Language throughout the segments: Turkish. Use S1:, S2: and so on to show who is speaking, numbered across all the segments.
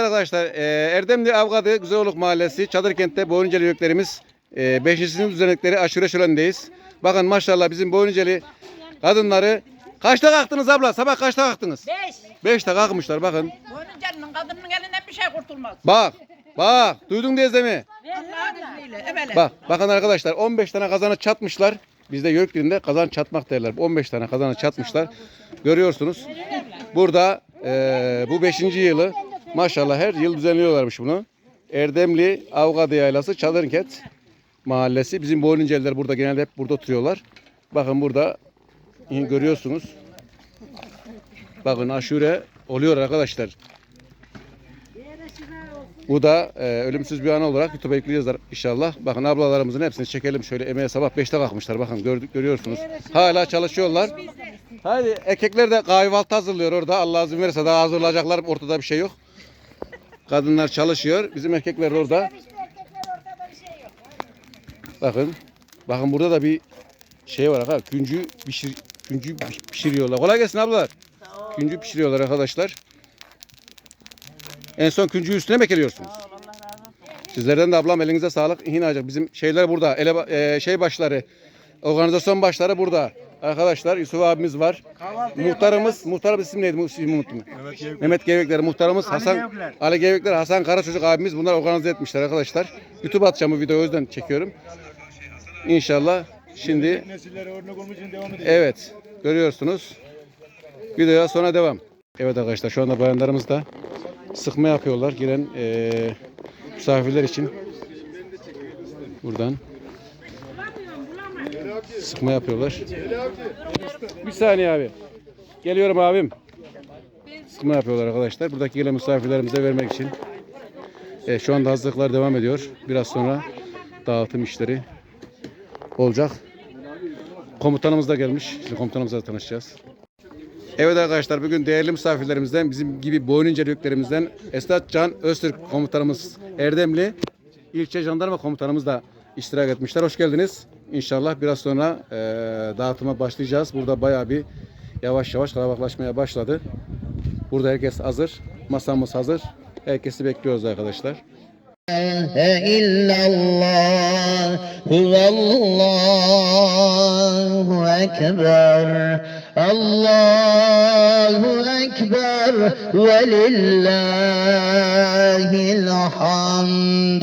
S1: Arkadaşlar e, Erdemli Avgadı Güzeloluk Mahallesi Çadırkent'te Boyunceli yörüklerimiz 5. sınıf düzenekleri aşure şölendeyiz. Bakın maşallah bizim Boyunceli kadınları kaçta kalktınız abla? Sabah kaçta kalktınız?
S2: Beş.
S1: 5'te kalkmışlar bakın.
S2: Boyuncanın kadının elinden bir şey kurtulmaz.
S1: Bak bak duydun teyze mi? Bak bakın arkadaşlar 15 tane kazanı çatmışlar. Bizde yörük dilinde kazan çatmak derler. 15 tane kazanı çatmışlar. Görüyorsunuz. Burada e, bu 5. yılı maşallah her yıl düzenliyorlarmış bunu. Erdemli Avgadı Yaylası Çadırkent Mahallesi. Bizim Boynunceliler burada genelde hep burada oturuyorlar. Bakın burada görüyorsunuz. Bakın aşure oluyor arkadaşlar. Bu da e, ölümsüz bir an olarak YouTube'a yükleyeceğiz inşallah. Bakın ablalarımızın hepsini çekelim. Şöyle emeğe sabah 5'te kalkmışlar. Bakın gördük görüyorsunuz. Hala çalışıyorlar. Haydi erkekler de kahvaltı hazırlıyor orada. Allah izin verirse daha hazırlayacaklar. Ortada bir şey yok. Kadınlar çalışıyor. Bizim erkekler orada. Bakın. Bakın burada da bir şey var. Ha, küncü pişir, küncü pişiriyorlar. Kolay gelsin ablalar. Küncü pişiriyorlar arkadaşlar. En son küncüyü üstüne mi ekliyorsunuz? Sizlerden de ablam elinize sağlık. Hinacık bizim şeyler burada. Ele, e, şey başları. Organizasyon başları burada. Arkadaşlar Yusuf abimiz var. Muhtarımız, muhtarımız isim neydi? İsmini unuttum. Mehmet Gevekler muhtarımız Hasan
S3: Gevekler.
S1: Ali Gevekler Hasan Karaçocuk abimiz bunlar organize etmişler arkadaşlar. YouTube atacağım bu videoyu o yüzden çekiyorum. İnşallah şimdi
S3: Nesillere örnek olmak için devam ediyor.
S1: evet görüyorsunuz. Videoya sonra devam. Evet arkadaşlar şu anda bayanlarımız da sıkma yapıyorlar giren eee, misafirler için. Buradan sıkma yapıyorlar. Bir saniye abi. Geliyorum abim. Sıkma yapıyorlar arkadaşlar. Buradaki gelen misafirlerimize vermek için. E, şu anda hazırlıklar devam ediyor. Biraz sonra dağıtım işleri olacak. Komutanımız da gelmiş. Şimdi komutanımızla tanışacağız. Evet arkadaşlar bugün değerli misafirlerimizden bizim gibi boyun büyüklerimizden Esat Can Öztürk komutanımız Erdemli ilçe jandarma komutanımız da iştirak etmişler. Hoş geldiniz. İnşallah biraz sonra e, dağıtıma başlayacağız. Burada bayağı bir yavaş yavaş kalabalıklaşmaya başladı. Burada herkes hazır. Masamız hazır. Herkesi bekliyoruz arkadaşlar.
S4: illallah huvallahu ekber Allahu ekber ve hamd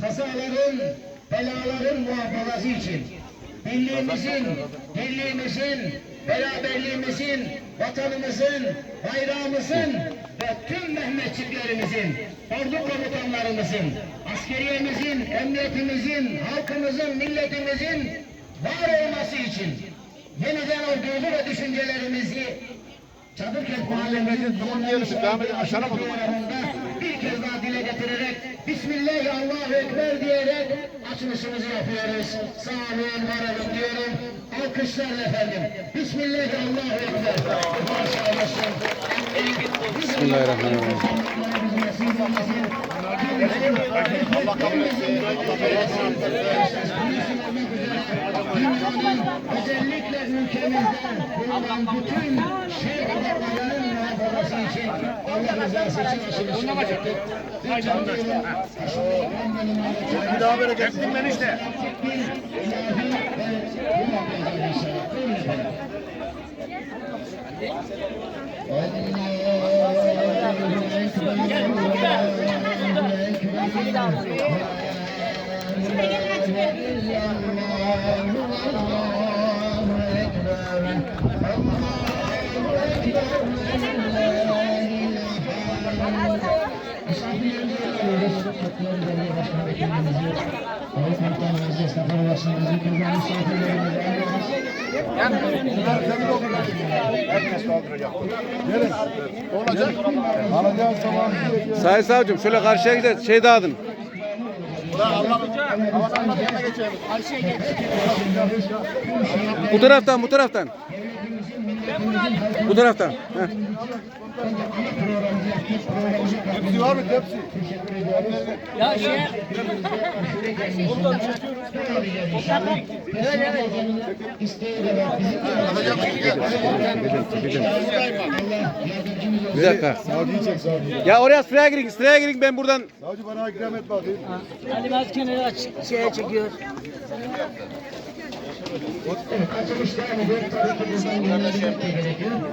S4: kazaların, belaların muhafazası için birliğimizin, birliğimizin, beraberliğimizin, vatanımızın, bayrağımızın ve tüm Mehmetçiklerimizin, ordu komutanlarımızın, askeriyemizin, emniyetimizin, halkımızın, milletimizin var olması için yeniden o duygu ve düşüncelerimizi Çadırkent mahallemizin
S3: yarışı devam edin, aşağıya bakın.
S4: bir kez daha dile getirerek Bismillah Allahu Ekber diyerek açılışımızı yapıyoruz. Sağ olun, var olun diyorum. Alkışlarla efendim. Bismillah Allahu Ekber. Maşallah.
S1: Bismillahirrahmanirrahim.
S3: Allah kabul etsin. Belasını
S4: Özellikle ülkemizde bulunan bütün şehir çıkması için Allah rızası için açılış yaptık. Lütfen diyorum.
S3: Bir daha böyle gelsin ben işte.
S5: Bir ilahi ve bu makamda inşallah.
S1: Buyurun efendim. Allahu Ekber, Allahu Ekber.
S4: Köprüleri Belediye Başkanı Vekilimizi, Sayın Muhtarımızı, Sefer Başkanımızı, buradan misafirlerimizi Sayın
S1: Savcım şöyle karşıya gidelim. Şey dağıdın.
S4: Bu taraftan, bu taraftan. Bu taraftan. Heh.
S1: Tepsi var mı tepsi?
S4: Bir dakika.
S1: Savcıyı çek savcıyı.
S4: Ya oraya sıraya girin. Sıraya girin ben buradan.
S1: Savcı bana ikram et bakayım.
S2: Ali Mazken'i aç şeye çekiyor.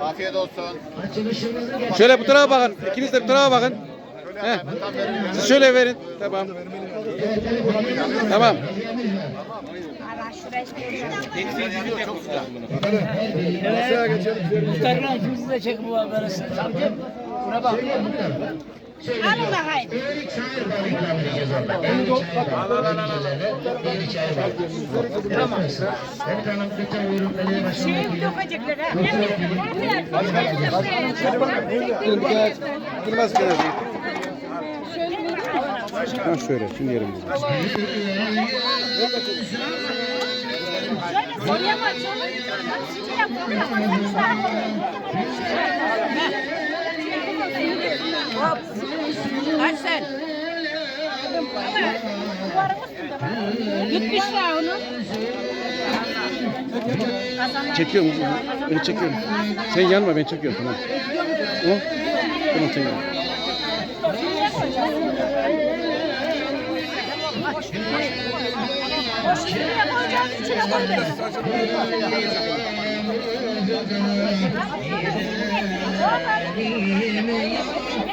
S1: Afiyet olsun.
S4: Şöyle bu tarafa bakın. İkiniz de bu tarafa bakın. Heh. Siz şöyle verin. Tamam. Tamam.
S2: Muhtarla ikimizi de çek bu haberi. Savcım buna bak.
S6: Alın bakayım.
S5: Eğrik çayır balı ikram edeceğiz orada. Eğrik çayır balı. Eğrik çayır balı. Tamam. Sayın Hanım, lütfen buyurun. Belediye Başkanı.
S6: Şeyi dökecekler ha.
S4: Durmaz kenara. Ha şöyle. Şimdi yerim.
S6: Kaç sen? Gitmişler onu.
S4: Çekiyorum. Ben çekiyorum. Sen yanma ben çekiyorum tamam. O? Tamam sen yanma.
S6: Şuraya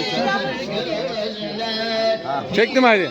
S6: içine koyacağız.
S4: Çektim haydi.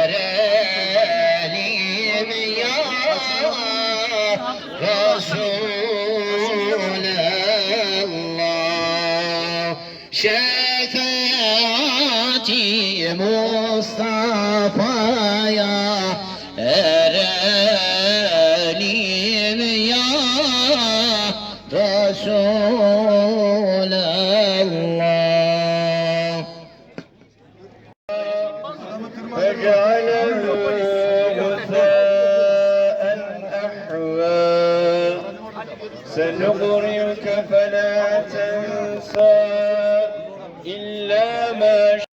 S7: سنقرئك فلا تنسى إلا ما